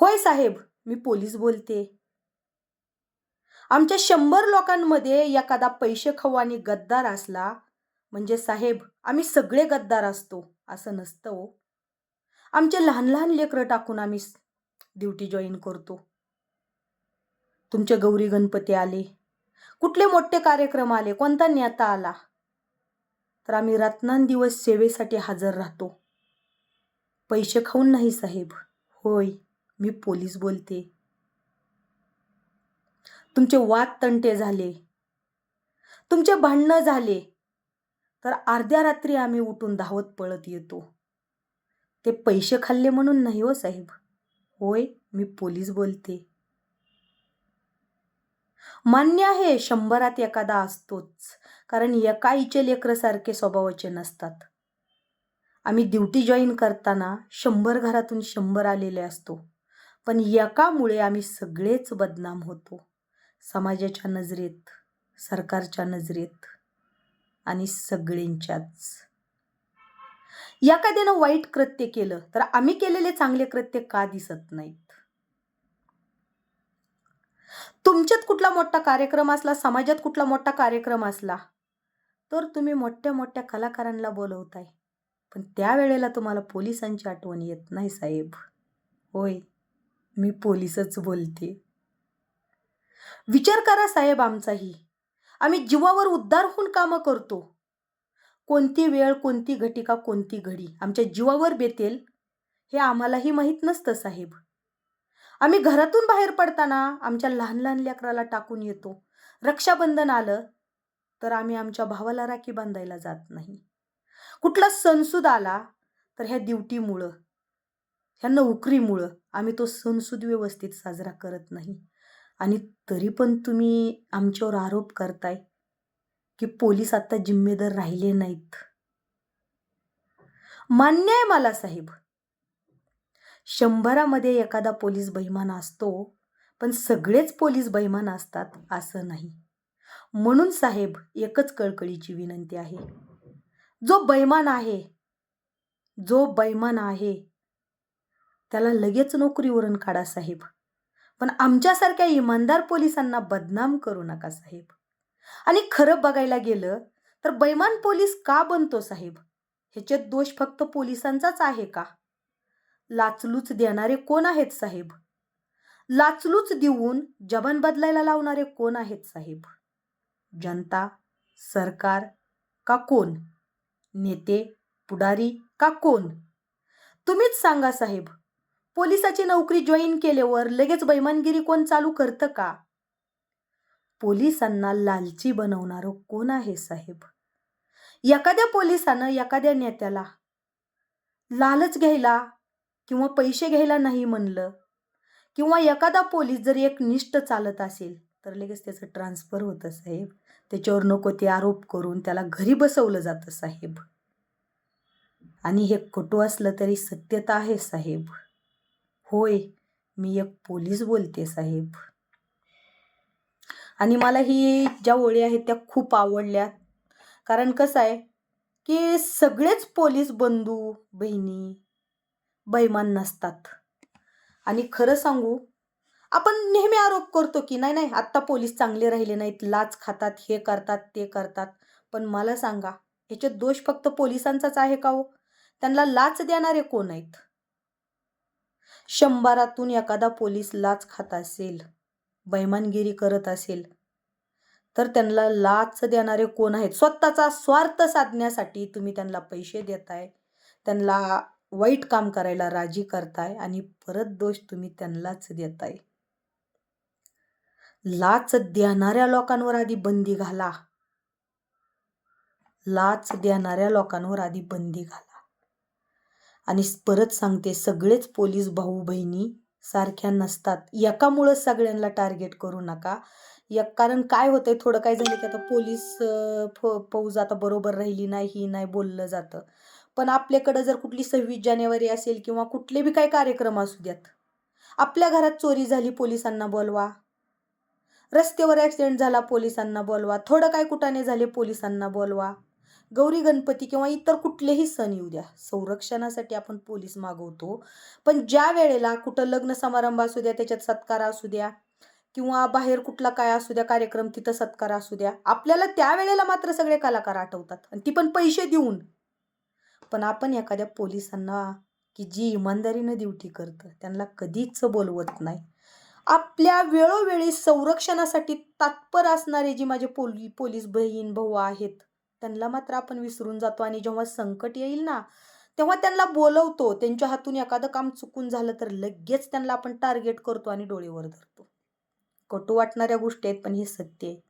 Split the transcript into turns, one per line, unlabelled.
होय साहेब मी पोलीस बोलते. आमच्या शंभर लोकांमध्ये एखादा पैसे खाऊ आणि गद्दार असला म्हणजे साहेब आम्ही सगळे गद्दार असतो असं नसतं हो. आमचे लहान लहान लेकरं टाकून आम्ही ड्युटी जॉईन करतो. तुमचे गौरी गणपती आले. कुठले मोठे कार्यक्रम आले कोणता नेता आला? तर आम्ही रात्रंदिवस सेवेसाठी हजर राहतो. पैसे खाऊन नाही साहेब होय. मी पोलीस बोलते. तुमचे वाद तंटे झाले. तुमचे भांडणं झाले. तर अर्ध्या रात्री आम्ही उठून धावत पळत येतो. ते पैसे खाल्ले म्हणून नाही हो साहेब. होय मी पोलीस बोलते. मान्य आहे शंभरात एखादा असतोच. कारण एका इचे लेकरसारखे स्वभावाचे नसतात. आम्ही ड्युटी जॉईन करताना शंभर घरातून शंभर आलेले असतो. पण एकामुळे आम्ही सगळेच बदनाम होतो. समाजाच्या नजरेत सरकारच्या नजरेत आणि सगळ्यांच्याच. एखाद्यानं वाईट कृत्य केलं तर आम्ही केलेले चांगले कृत्य का दिसत नाहीत? तुमच्यात कुठला मोठा कार्यक्रम असला समाजात कुठला मोठा कार्यक्रम असला तर तुम्ही मोठ्या मोठ्या कलाकारांना बोलवताय. पण त्यावेळेला तुम्हाला पोलिसांची आठवण येत नाही साहेब. होय. मी पोलीसच बोलते. विचार करा साहेब आमचाही. आम्ही जीवावर उद्धार होऊन कामं करतो. कोणती वेळ कोणती घटिका कोणती घडी आमच्या जीवावर बेतेल हे आम्हालाही माहीत नसतं साहेब. आम्ही घरातून बाहेर पडताना आमच्या लहान लहान लेकराला टाकून येतो. रक्षाबंधन आलं तर आम्ही आमच्या भावाला राखी बांधायला जात नाही. कुठला सणसूद आला तर ह्या ड्युटीमुळं ह्या नोकरीमुळं आम्ही तो सणसूद व्यवस्थित साजरा करत नाही. आणि तरी पण तुम्ही आमच्यावर आरोप करताय की पोलीस आता जिम्मेदार राहिले नाहीत. मान्य आहे मला साहेब. शंभरामध्ये एखादा पोलीस बैमान असतो पण सगळेच पोलीस बैमान असतात असं नाही. म्हणून साहेब एकच कळकळीची विनंती आहे. जो बैमान आहे जो बैमान आहे त्याला लगेच नोकरीवरून काढा साहेब. पण आमच्यासारख्या इमानदार पोलिसांना बदनाम करू नका साहेब. आणि खरं बघायला गेलं तर बैमान पोलीस का बनतो साहेब? ह्याच्यात दोष फक्त पोलिसांचाच आहे का? लाचलूच देणारे कोण आहेत साहेब? लाचलूच देऊन जबान बदलायला लावणारे कोण आहेत साहेब? जनता सरकार का कोण? नेते पुढारी का कोण? तुम्हीच सांगा साहेब. पोलिसाची नोकरी जॉईन केल्यावर लगेच बैमानगिरी कोण चालू करतं का? पोलिसांना लालची बनवणारं कोण आहे साहेब? एखाद्या पोलिसानं एखाद्या नेत्याला लालच घ्यायला किंवा पैसे घ्यायला नाही म्हणलं किंवा एखादा पोलीस जर एक निष्ठ चालत असेल तर लगेच त्याचं ट्रान्सफर होतं साहेब. त्याच्यावर नको ते आरोप करून त्याला घरी बसवलं जातं साहेब. आणि हे खोटं असलं तरी सत्यता आहे साहेब. होय मी एक पोलीस बोलते साहेब. आणि मला ही ज्या ओळी आहेत त्या खूप आवडल्या. कारण कसं आहे की सगळेच पोलीस बंधू बहिणी बैमान नसतात. आणि खरं सांगू आपण नेहमी आरोप करतो की नाही नाही आत्ता पोलीस चांगले राहिले नाहीत लाच खातात हे करतात ते करतात. पण मला सांगा ह्याचे दोष फक्त पोलिसांचाच आहे का हो? त्यांना लाच देणारे कोण आहेत? शंभरातून एखादा पोलीस लाच खात असेल बैमानगिरी करत असेल तर त्यांना लाच देणारे कोण आहेत? स्वतःचा स्वार्थ साधण्यासाठी तुम्ही त्यांना पैसे देताय त्यांना वाईट काम करायला राजी करताय आणि परत दोष तुम्ही त्यांनाच देताय. लाच देणाऱ्या लोकांवर आधी बंदी घाला. लाच देणाऱ्या लोकांवर आधी बंदी घाला. आणि परत सांगते सगळेच पोलीस भाऊ बहिणी सारख्या नसतात. एकामुळं सगळ्यांना टार्गेट करू नका. एक कारण काय होतंय थोडं काय झालं की आता पोलीस फ फौज आता बरोबर राहिली नाही ही नाही बोललं जातं. पण आपल्याकडं जर कुठली सव्वीस जानेवारी असेल किंवा कुठले बी काही कार्यक्रम असू द्यात आपल्या घरात चोरी झाली पोलिसांना बोलवा. रस्त्यावर ॲक्सिडेंट झाला पोलिसांना बोलवा. थोडं काय कुठाने झाले पोलिसांना बोलवा. गौरी गणपती किंवा इतर कुठलेही सण येऊ द्या. संरक्षणासाठी आपण पोलीस मागवतो. पण ज्या वेळेला कुठं लग्न समारंभ असू द्या त्याच्यात सत्कार असू द्या किंवा बाहेर कुठला काय असू द्या कार्यक्रम तिथं सत्कार असू द्या आपल्याला त्यावेळेला मात्र सगळे कलाकार आठवतात आणि ती पण पैसे देऊन. पण आपण एखाद्या पोलिसांना की जी इमानदारीनं ड्युटी करतं त्यांना कधीच बोलवत नाही. आपल्या वेळोवेळी संरक्षणासाठी तात्पर असणारे जी माझे पोली पोलीस बहीण भाऊ आहेत त्यांना मात्र आपण विसरून जातो आणि जेव्हा संकट येईल ना तेव्हा त्यांना बोलवतो. त्यांच्या हातून एखादं काम चुकून झालं तर लगेच त्यांना आपण टार्गेट करतो आणि डोळेवर धरतो. कटू वाटणाऱ्या गोष्टी आहेत पण हे सत्य आहे.